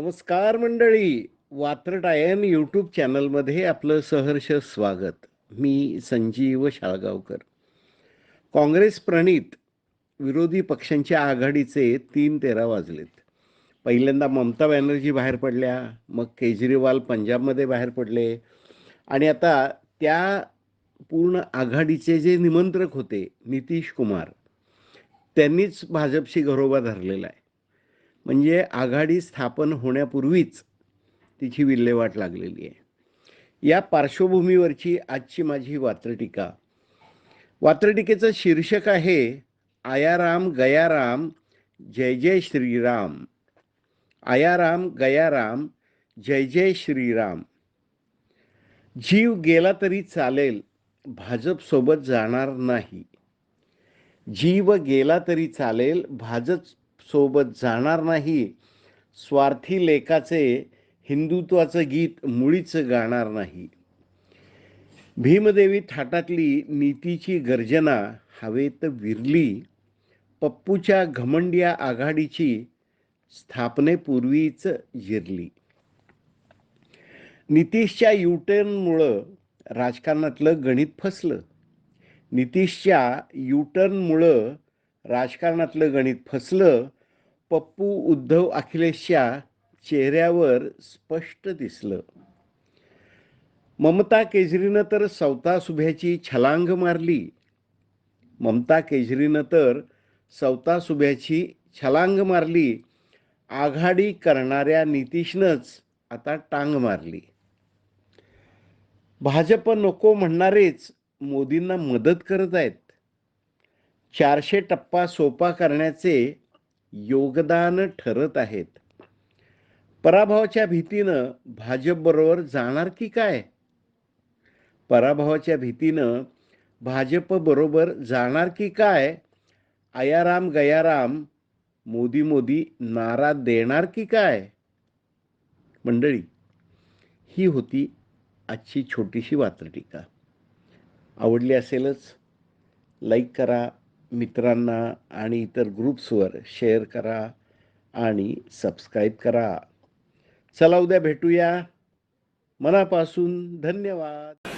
नमस्कार मंडळी. वात्रटायन यूट्यूब चॅनलमध्ये आपलं सहर्ष स्वागत. मी संजीव शाळगावकर. काँग्रेस प्रणित विरोधी पक्षांच्या आघाडीचे तीन तेरा वाजलेत. पहिल्यांदा ममता बॅनर्जी बाहेर पडल्या मग केजरीवाल पंजाबमध्ये बाहेर पडले. आणि आता त्या पूर्ण आघाडीचे जे निमंत्रक होते नितीश कुमार त्यांनीच भाजपशी घरोबा धरलेला आहे. म्हणजे आघाडी स्थापन होण्यापूर्वीच तिची विल्हेवाट लागलेली आहे. या पार्श्वभूमीवरची आजची माझी वात्रटिका. वात्रटिकेचं शीर्षक आहे आयाराम गयाराम जय जय श्रीराम. आयाराम गयाराम जय जय श्रीराम. जीव गेला तरी चालेल भाजपसोबत जाणार नाही. जीव गेला तरी चालेल भाजप सोबत जाणार नाही. स्वार्थी लेखाचे हिंदुत्वाचं गीत मुळीच गाणार नाही. भीमदेवी थाटातली नीतीची गर्जना हवेत विरली. पप्पूच्या घमंडिया आघाडीची स्थापनेपूर्वीच जिरली. नितीशच्या युटर्नमुळं राजकारणातलं गणित फसलं. नितीशच्या युटर्नमुळं राजकारणातलं गणित फसलं पप्पू उद्धव अखिलेशच्या चेहऱ्यावर स्पष्ट दिसलं. ममता केजरीनं तर सवतासुभ्याची छलांग मारली. ममता केजरीनं तर सवतासुभ्याची छलांग मारली. आघाडी करणाऱ्या नितीशनंच आता टांग मारली. भाजप नको म्हणणारेच मोदींना मदत करत आहेत. चारशे टप्पा सोपा करण्याचे योगदान ठरत आहेत. पराभवाच्या भीतीनं भाजपबरोबर जाणार की काय? पराभवाच्या भीतीनं भाजपबरोबर जाणार की काय? आयाराम गयाराम मोदी मोदी नारा देणार की काय? मंडळी ही होती आजची छोटीशी वात्रटीका. आवडली असेलच लाईक करा मित्रांना आणि इतर ग्रुप्सवर शेअर करा आणि सबस्क्राईब करा. चला उद्या भेटूया. मनापासून धन्यवाद.